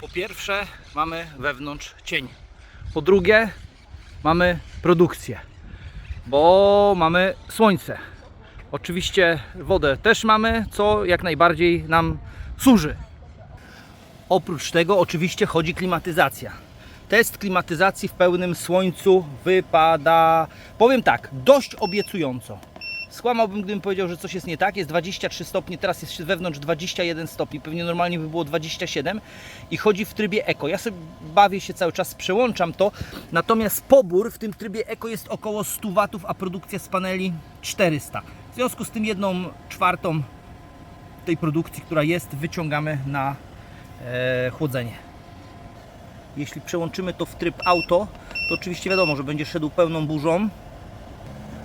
Po pierwsze, mamy wewnątrz cień. Po drugie, mamy produkcję, bo mamy słońce. Oczywiście wodę też mamy, co jak najbardziej nam służy. Oprócz tego oczywiście chodzi klimatyzacja. Test klimatyzacji w pełnym słońcu wypada, powiem tak, dość obiecująco. Skłamałbym, gdybym powiedział, że coś jest nie tak. Jest 23 stopnie, teraz jest wewnątrz 21 stopni, pewnie normalnie by było 27 i chodzi w trybie eko. Ja sobie bawię się cały czas, przełączam to, natomiast pobór w tym trybie eko jest około 100 watów, a produkcja z paneli 400. W związku z tym jedną czwartą tej produkcji, która jest, wyciągamy na e, chłodzenie. Jeśli przełączymy to w tryb auto, to oczywiście wiadomo, że będzie szedł pełną burzą.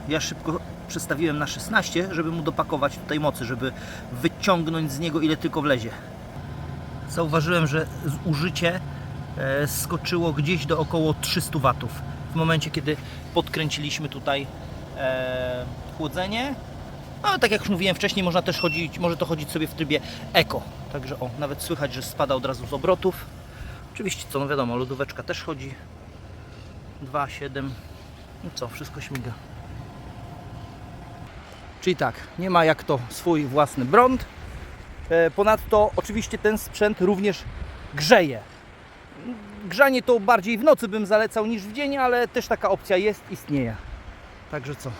Ja szybko przestawiłem na 16, żeby mu dopakować tutaj mocy, żeby wyciągnąć z niego ile tylko wlezie. Zauważyłem, że zużycie e, skoczyło gdzieś do około 300 watów w momencie, kiedy podkręciliśmy tutaj e, chłodzenie. No, tak jak już mówiłem wcześniej, można też chodzić, może to chodzić sobie w trybie eko. Także o, nawet słychać, że spada od razu z obrotów. Oczywiście, co no wiadomo, lodóweczka też chodzi. 2,7. No co, wszystko śmiga. Czyli tak, nie ma jak to swój własny brąd. E, Ponadto oczywiście ten sprzęt również grzeje. Grzanie to bardziej w nocy bym zalecał niż w dzień, ale też taka opcja jest, istnieje. Także co?